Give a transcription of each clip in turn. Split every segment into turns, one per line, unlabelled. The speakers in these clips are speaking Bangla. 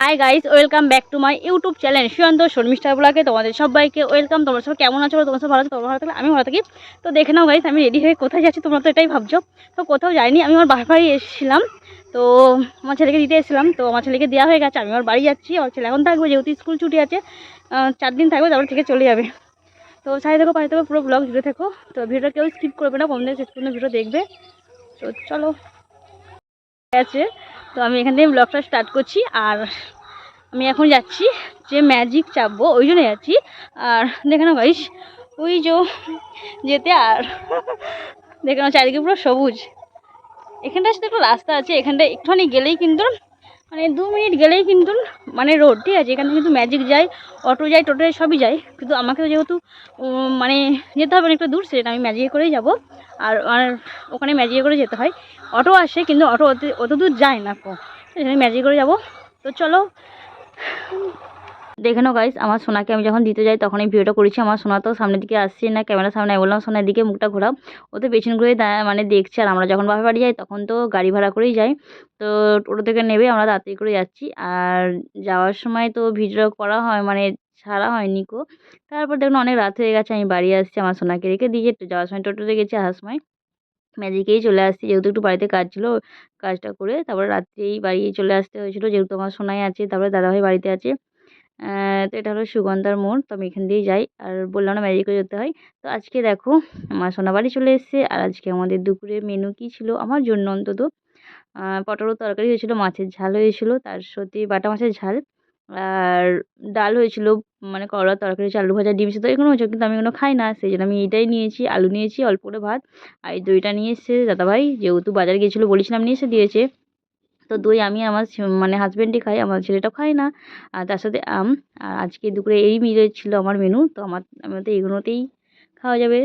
Hi guys welcome back to my YouTube channel Suyanta Sharmistha ব্লগে তোমাদের সবাইকে ওয়েলকাম তোমরা সবাই কেমন আছো? তোমার সব ভালো আছো? তোমরা ভালো থাকলে আমি ভালো থাকি। তো দেখে নাও গাইস আমি রেডি হয়ে কোথায় যাচ্ছি তোমরা তো এটাই ভাবছ। তো কোথাও যাইনি, আমি আমার বাসায় এসেছিলাম। তো আমার ছেলেকে দিতে এসেছিলাম। তো আমার ছেলেকে দেওয়া হয়ে গেছে, আমি আমার বাড়ি যাচ্ছি। আমার ছেলে এখন থাকবে, যেহেতু স্কুল ছুটি আছে। চার দিন থাকবে, তারপর থেকে চলে যাবে। তো সাইড দেখো পাশে দেখো পুরো ব্লগ জুড়ে থেকো। তো ভিডিওটা কেউ স্কিপ করবে না কম থেকে শেষ পর্যন্ত ভিডিও দেখবে। তো চলো। আছে। তো আমি এখান থেকে ব্লগটা স্টার্ট করছি আর আমি এখন যাচ্ছি যে ম্যাজিক চাপবো, ওই জন্য যাচ্ছি। আর দেখে নাও গাইস ওই যে যেতে আর দেখে নাও চারিদিকে পুরো সবুজ। এখানটা শুধু একটা রাস্তা আছে এখানটা একটুখানি গেলেই কিন্তু মানে দু মিনিট গেলেই কিন্তু মানে রোড, ঠিক আছে? এখানে কিন্তু ম্যাজিক যায় অটো যায় টোটো যায়, সবই যায়। কিন্তু আমাকে যেহেতু মানে যেতে হবে একটু দূর, সেটা আমি ম্যাজিকে করেই যাব। আর আর ওখানে ম্যাজিকে করে যেতে হয়। অটো আসে, কিন্তু অটো অত অত দূর যায় না আমি ম্যাজিক করে যাব। তো চলো। দেখে নাও গাইস আমার সোনাকে আমি যখন দিতে যাই তখন এই ভিডিওটা করেছি, আমার সোনা তো সামনের দিকে আসছে না ক্যামেরার সামনে, আমি বললাম, সোনার দিকে মুখটা ঘোরাও। ও তো পেছন ঘুরে মানে দেখছে, আর আমরা যখন বাপের বাড়ি যাই তখন তো গাড়ি ভাড়া করেই যাই। তো টোটো থেকে নেবে, আমরা তাড়াতাড়ি করে যাচ্ছি। আর যাওয়ার সময় তো ভিডিও করা হয় মানে ছাড়া হয়নি কো। তারপর দেখুন, অনেক রাত হয়ে গেছে, আমি বাড়ি আসছি, আমার সোনাকে রেখে দিয়ে যাওয়ার সময় টোটোতে গেছি, আসার সময় ম্যাজিকেই চলে আসছি, যেহেতু একটু বাড়িতে কাজ ছিল, কাজটা করে তারপরে রাত্রেই বাড়ি চলে আসতে হয়েছিল, যেহেতু আমার সোনাই আছে, তারপরে দাদাভাই বাড়িতে আছে। তো এটা হলো সুগন্ধার মোড়, তো আমি এখান দিয়েই যাই। আর বললাম না ম্যাজিকে যেতে হয়। তো আজকে দেখো আমার সোনা বাড়ি চলে এসেছে। আর আজকে আমাদের দুপুরে মেনু কী ছিল? আমার জন্য অন্তত। পটলের তরকারি হয়েছিল, মাছের ঝাল হয়েছিল, তার সাথে বাটা মাছের ঝাল। আর ডাল হয়েছিল মানে করলার তরকারি হয়েছে আলু ভাজা, ডিম সিদ্ধ, এগুলো হয়েছিল, কিন্তু আমি এগুলো খাই না। সেই জন্য আমি এটাই নিয়েছি, আলু নিয়েছি, অল্প করে ভাত। আর এই দইটা নিয়ে এসেছে দাদাভাই। যেহেতু বাজার গিয়েছিল বলেছিলাম, নিয়ে এসে দিয়েছে। তো দই আমি আমার মানে হাজব্যান্ডই খাই, আমার ছেলেটাও খায় না। আর তার সাথে আম, আর আজকে দুপুরে এই মিলে ছিল আমার মেনু তো আমার আমাদের এগুলোতেই খাওয়া যাবে।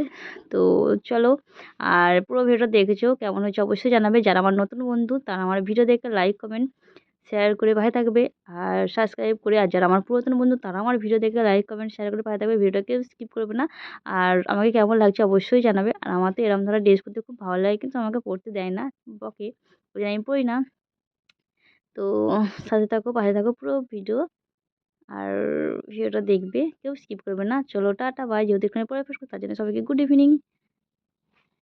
তো চলো, আর পুরো ভিডিওটা দেখেছ, কেমন হয়েছে অবশ্যই জানাবে। যারা আমার নতুন বন্ধু, তারা আমার ভিডিও দেখে লাইক কমেন্ট শেয়ার করে ভাই থাকবে। আর সাবস্ক্রাইব করে, আর যারা আমার পুরাতন বন্ধু, তারা আমার ভিডিও দেখে লাইক কমেন্ট শেয়ার করে ভাই থাকবে। ভিডিওটা কেউ স্কিপ করবে না। আর আমাকে কেমন লাগছে অবশ্যই জানাবে। আর আমার তো এরকম ধরনের ড্রেস করতে খুব ভালো লাগে, কিন্তু আমাকে পরতে দেয় না। বকে, ওই আমি পড়ি না। তো সাথে থাকো, পাশে থাকো পুরো ভিডিও আর ভিডিওটা দেখবে, কেউ স্কিপ করবে না। চলো, টাটা বাই যেহেতু এখানে পরে ফেস তার জন্য সবাইকে গুড ইভিনিং